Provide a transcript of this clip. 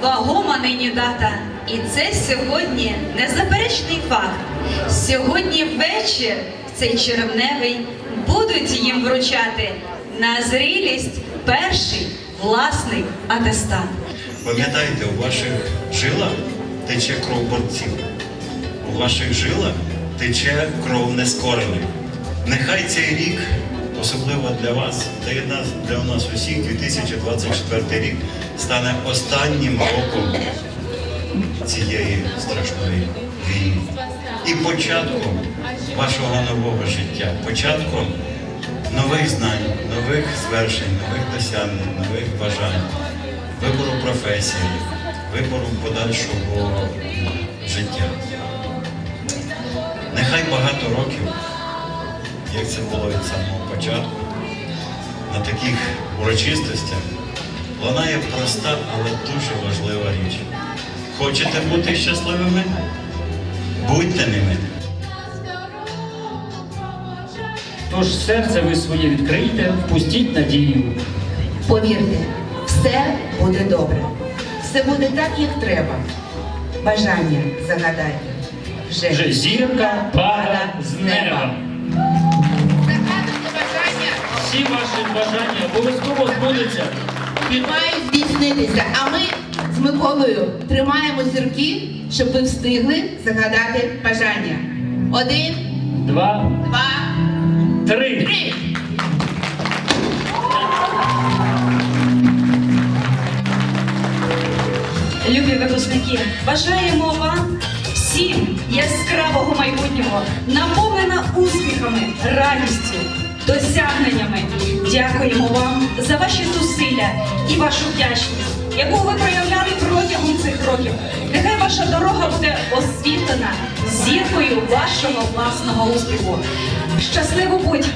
вагома нині дата. І це сьогодні незаперечний факт. Сьогодні вечір в цей червневий будуть їм вручати на зрілість перший власний атестат. Пам'ятайте, у ваших жилах тече кров борців. У ваших жилах тече кров нескорених. Нехай цей рік, особливо для вас, нас, для нас усіх, 2024 рік, стане останнім роком цієї страшної війни. І початком вашого нового життя, початком нових знань, нових звершень, нових досягнень, нових бажань, вибору професії, вибору подальшого життя. Нехай багато років, як це було від самого початку, на таких урочистостях лунає проста, але дуже важлива річ. Хочете бути щасливими? Будьте ними. Тож серце ви своє відкрийте, впустіть надію. Повірте, все буде добре. Все буде так, як треба. Бажання загадайте. Вже, Вже зірка пада з неба. Всі ваші бажання обов'язково збудуться. Мають здійснитися, а ми з Миколою тримаємо зірки, щоб ви встигли загадати бажання. Один, два, два, три. три. Любі випускники, бажаємо вам всім яскравого майбутнього, наповнена успіхами, радістю. Дякуємо вам за ваші зусилля і вашу вдячність, яку ви проявляли протягом цих років. Нехай ваша дорога буде освітлена зіркою вашого власного успіху. Щасливо будь!